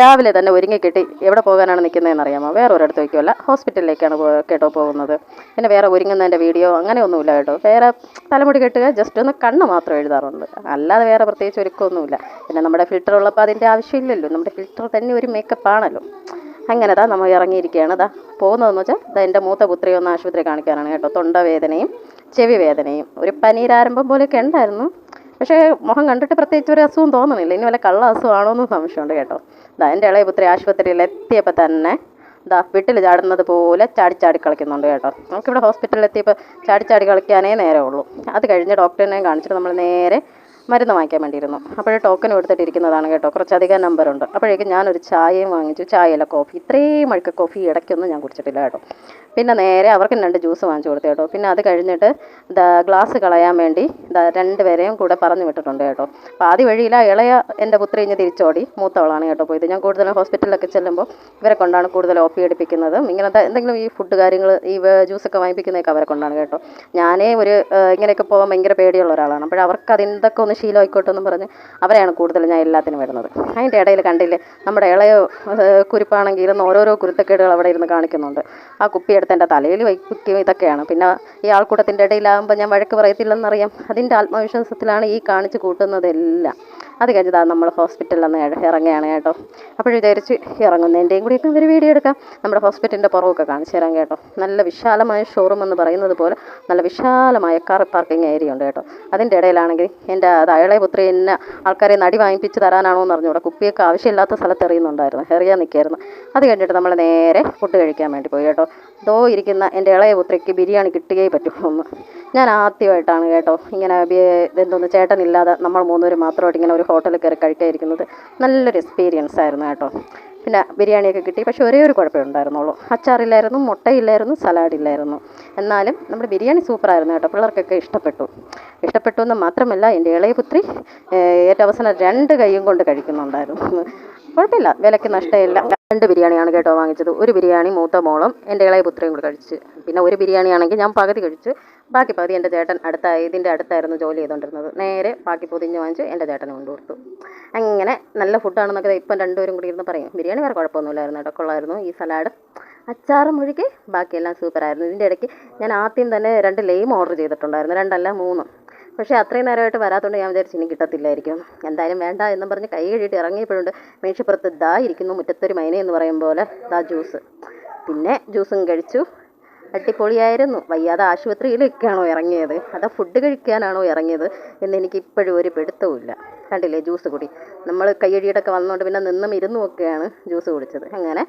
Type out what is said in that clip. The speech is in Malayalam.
രാവിലെ തന്നെ ഒരുങ്ങി കെട്ടി. എവിടെ പോകാനാണ് നിൽക്കുന്നതെന്ന് അറിയാമോ? വേറെ ഒരിടത്ത് വയ്ക്കുമല്ല ഹോസ്പിറ്റലിലേക്കാണ് കേട്ടോ പോകുന്നത്. പിന്നെ വേറെ ഒരുങ്ങുന്നതിന്റെ വീഡിയോ അങ്ങനെയൊന്നുമില്ല കേട്ടോ. വേറെ തലമുടി കെട്ടുക ജസ്റ്റ് ഒന്ന് കണ്ണ് മാത്രം എഴുതാറുണ്ട്. അല്ലാതെ വേറെ പ്രത്യേകിച്ച് ഒരുക്കമൊന്നുമില്ല. പിന്നെ നമ്മുടെ ഫിൽറ്റർ ഉള്ളപ്പോൾ അതിന്റെ ആവശ്യമില്ലല്ലോ. നമ്മുടെ ഫിൽറ്റർ തന്നെ ഒരു മേക്കപ്പ് ആണല്ലോ. അങ്ങനെ താ നമ്മൾ ഇറങ്ങിയിരിക്കുകയാണ്. ദാ പോകുന്നതെന്ന് വെച്ചാൽ ദാ എന്റെ മൂത്ത പുത്രിയെ ഒന്ന് ആശുപത്രി കാണിക്കാനാണ് കേട്ടോ. തൊണ്ടവേദനയും ചെവി വേദനയും. ഒരു പനീരാരംഭം പോലെയൊക്കെ ഉണ്ടായിരുന്നു. പക്ഷേ മുഖം കണ്ടിട്ട് പ്രത്യേകിച്ച് ഒരു അസുഖം തോന്നണില്ല ഇനി വല്ല കള്ള അസുഖമാണോ എന്ന് സംശയമുണ്ട് കേട്ടോ. ദാ എന്റെ ഇളയ പുത്രി ആശുപത്രിയിൽ എത്തിയപ്പോൾ തന്നെ ദാ വീട്ടിൽ ചാടുന്നത് പോലെ ചാടി കളിക്കുന്നുണ്ട് കേട്ടോ. നമുക്കിവിടെ ഹോസ്പിറ്റലിൽ എത്തിയപ്പോൾ ചാടി ചാടി കളിക്കാനേ നേരമുള്ളൂ. അത് കഴിഞ്ഞ് ഡോക്ടറിനെ കാണിച്ചിട്ട് നമ്മൾ നേരെ മരുന്ന് വാങ്ങിക്കാൻ വേണ്ടിയിരുന്നു. അപ്പോൾ ടോക്കൺ എടുത്തിട്ടിരിക്കുന്നതാണ് കേട്ടോ. കുറച്ചധികം നമ്പറുണ്ട് അപ്പോഴേക്കും ഞാനൊരു ചായയും വാങ്ങിച്ചു. ചായയല്ല കോഫി ഇത്രയും മഴക്ക കോഫി ഇടയ്ക്കൊന്നും ഞാൻ കുടിച്ചിട്ടില്ല കേട്ടോ. പിന്നെ നേരെ അവർക്ക് രണ്ട് ജ്യൂസ് വാങ്ങിച്ചു കൊടുത്തു കേട്ടോ. പിന്നെ അത് കഴിഞ്ഞിട്ട് ഗ്ലാസ് കളയാൻ വേണ്ടി രണ്ടുപേരെയും കൂടെ പറഞ്ഞു വിട്ടിട്ടുണ്ട് കേട്ടോ. അപ്പോൾ ആദ്യ വഴിയില്ല ഇളയ എന്റെ പുത്രി ഇഞ്ഞ് തിരിച്ചോടി. മൂത്തവളാണ് കേട്ടോ പോയത്. ഞാൻ കൂടുതലും ഹോസ്പിറ്റലിലൊക്കെ ചെല്ലുമ്പോൾ ഇവരെ കൊണ്ടാണ് കൂടുതൽ ഒ പി എടുപ്പിക്കുന്നതും. ഇങ്ങനത്തെ എന്തെങ്കിലും ഈ ഫുഡ് കാര്യങ്ങൾ ഈ ജ്യൂസൊക്കെ വാങ്ങിപ്പിക്കുന്നതൊക്കെ അവരെ കൊണ്ടാണ് കേട്ടോ. ഞാനേ ഒരു ഇങ്ങനെയൊക്കെ പോകാൻ ഭയങ്കര പേടിയുള്ള ഒരാളാണ്. അപ്പോൾ അവർക്ക് അതിന്റെയൊക്കെ ഒന്ന് ശീലമായിക്കോട്ടെ എന്ന് പറഞ്ഞ് അവരെയാണ് കൂടുതൽ ഞാൻ എല്ലാത്തിനും വരുന്നത്. അതിന്റെ ഇടയിൽ കണ്ടില്ലേ നമ്മുടെ ഇളയ കുരുപ്പാണെങ്കിലും ഓരോരോ കുരുത്തക്കേടുകൾ അവിടെ ഇരുന്ന് കാണിക്കുന്നുണ്ട്. ആ കുപ്പി എടുത്ത് എന്റെ തലയിൽ വയ്ക്കും ഇതൊക്കെയാണ്. പിന്നെ ഈ ആൾക്കൂട്ടത്തിന്റെ ഇടയിലാകുമ്പോൾ ഞാൻ വഴക്ക് പറയത്തില്ലെന്നറിയാം. അതിന്റെ ആത്മവിശ്വാസത്തിലാണ് ഈ കാണിച്ച് കൂട്ടുന്നതെല്ലാം. അത് കഴിഞ്ഞതാ നമ്മൾ ഹോസ്പിറ്റലിൽ നിന്ന് ഇറ- ഇറങ്ങുകയാണ് കേട്ടോ. അപ്പോൾ വിചാരിച്ച് ഇറങ്ങുന്നതിന്റെയും കൂടിയൊക്കെ ഒരു വീഡിയോ എടുക്കാം. നമ്മുടെ ഹോസ്പിറ്റലിന്റെ പുറമൊക്കെ കാണിച്ചു തരാം കേട്ടോ. നല്ല വിശാലമായ ഷോറൂം എന്ന് പറയുന്നത് പോലെ നല്ല വിശാലമായ കാർ പാർക്കിംഗ് ഏരിയ ഉണ്ട് കേട്ടോ. അതിന്റെ ഇടയിലാണെങ്കിൽ എന്റെ അയളെ പുത്രി എന്നെ ആൾക്കാരെ നടി വാങ്ങിപ്പിച്ച് തരാനാണോ എന്ന് അറിഞ്ഞൂടാ കുപ്പിയൊക്കെ ആവശ്യമില്ലാത്ത സ്ഥലത്ത് എറിയുന്നുണ്ടായിരുന്നു. എറിയാൻ നിൽക്കായിരുന്നു അത് കഴിഞ്ഞിട്ട് നമ്മൾ നേരെ ഫുഡ് കഴിക്കാൻ വേണ്ടി പോയി കേട്ടോ. ദോ ഇരിക്കുന്ന എന്റെ ഇളയ പുത്രിക്ക് ബിരിയാണി കിട്ടുകയേ പറ്റൂ ഞാൻ ആദ്യമായിട്ടാണ് കേട്ടോ ഇങ്ങനെ ഇതെന്തോന്ന് ചേട്ടനില്ലാതെ നമ്മൾ മൂന്നുപേർ മാത്രമായിട്ട് ഇങ്ങനെ ഒരു ഹോട്ടലിൽ കയറി കഴിക്കാതിരിക്കുന്നത് നല്ലൊരു എക്സ്പീരിയൻസ് ആയിരുന്നു കേട്ടോ. പിന്നെ ബിരിയാണിയൊക്കെ കിട്ടി. പക്ഷേ ഒരേ ഒരു കുഴപ്പമേ ഉണ്ടായിരുന്നുള്ളൂ. അച്ചാറില്ലായിരുന്നു മുട്ടയില്ലായിരുന്നു സലാഡില്ലായിരുന്നു എന്നാലും നമ്മുടെ ബിരിയാണി സൂപ്പറായിരുന്നു കേട്ടോ. പിള്ളേർക്കൊക്കെ ഇഷ്ടപ്പെട്ടു. ഇഷ്ടപ്പെട്ടു എന്ന് മാത്രമല്ല എന്റെ ഇളയ പുത്രി ഏറ്റവും അവസാനം രണ്ട് കൈയും കൊണ്ട് കഴിക്കുന്നുണ്ടായിരുന്നു. കുഴപ്പമില്ല വിലയ്ക്ക് നഷ്ടമില്ല. രണ്ട് ബിരിയാണിയാണ് കേട്ടോ വാങ്ങിച്ചത്. ഒരു ബിരിയാണി മൂത്ത മോളും എന്റെ ഇളയ പുത്രയും കൂടെ കഴിച്ച്. പിന്നെ ഒരു ബിരിയാണി ആണെങ്കിൽ ഞാൻ പകുതി കഴിച്ച് ബാക്കി പകുതി എന്റെ ചേട്ടൻ അടുത്ത ഇതിന്റെ അടുത്തായിരുന്നു ജോലി ചെയ്തുകൊണ്ടിരുന്നത്. നേരെ ബാക്കി പൊതിഞ്ഞ് വാങ്ങിച്ച് എന്റെ ചേട്ടന് കൊണ്ടു കൊടുത്തു അങ്ങനെ നല്ല ഫുഡാണെന്നൊക്കെ ഇപ്പം രണ്ടുപേരും കൂടി ഇരുന്ന് പറയും. ബിരിയാണി വേറെ കുഴപ്പമൊന്നുമില്ലായിരുന്നു ഇടക്കുള്ളായിരുന്നു ഈ സലാഡ് അച്ചാറും മുഴുകി ബാക്കിയെല്ലാം സൂപ്പറായിരുന്നു ഇതിന്റെ ഇടയ്ക്ക് ഞാൻ ആദ്യം തന്നെ രണ്ട് ലെയിം ഓർഡർ ചെയ്തിട്ടുണ്ടായിരുന്നു. രണ്ടല്ല മൂന്ന്. പക്ഷേ അത്രയും നേരമായിട്ട് വരാത്തതുകൊണ്ട് ഞാൻ വിചാരിച്ചു ഇനി കിട്ടത്തില്ലായിരിക്കും. എന്തായാലും വേണ്ട എന്നും പറഞ്ഞ് കൈ കഴുകിയിട്ട് ഇറങ്ങിയപ്പോഴുണ്ട് മേശപ്പുറത്ത് ദാ ഇരിക്കുന്നു മുറ്റത്തൊരു മൈന എന്ന് പറയും പോലെ ദാ ജ്യൂസ് പിന്നെ ജ്യൂസും കഴിച്ചു. അടിപൊളിയായിരുന്നു. വയ്യാതെ ആശുപത്രിയിലൊക്കെയാണോ ഇറങ്ങിയത്? അതോ ഫുഡ് കഴിക്കാനാണോ ഇറങ്ങിയത് എന്ന് എനിക്ക് ഇപ്പോഴും ഒരു പിടുത്തവുമില്ല. കണ്ടില്ലേ ജ്യൂസ് കുടി. നമ്മൾ കയ്യടിയിട്ടൊക്കെ വന്നുകൊണ്ട് പിന്നെ നിന്നും ഇരുന്നും ഒക്കെയാണ് ജ്യൂസ് കുടിച്ചത്. അങ്ങനെ